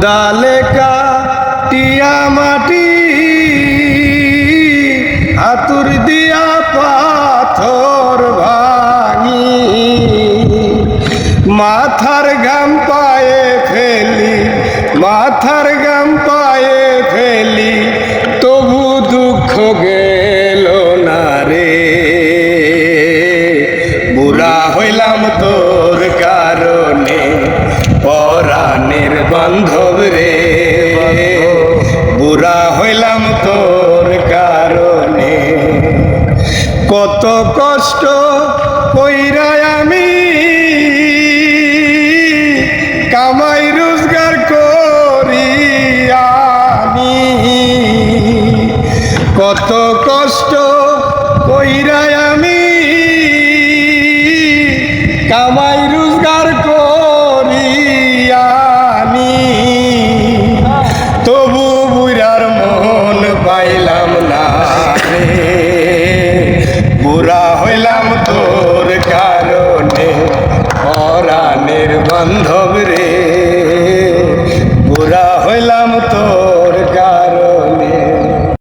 কোদালে কাটিয়া মাটি হাতুর দিয়া পাথর ভাঙি। মাথার গাম পায়ে ফেলি, মাথার গাম পায়ে ফেলি, তবু দুঃখ গেল না রে। বুড়া হইলাম তোর বান্ধব রে। বুড়া হইলাম তোর কারণে। কত কষ্ট কইরা আমি কামাই রোজগার করি আমি। কত কষ্ট কইরা আমি কামাই বান্ধব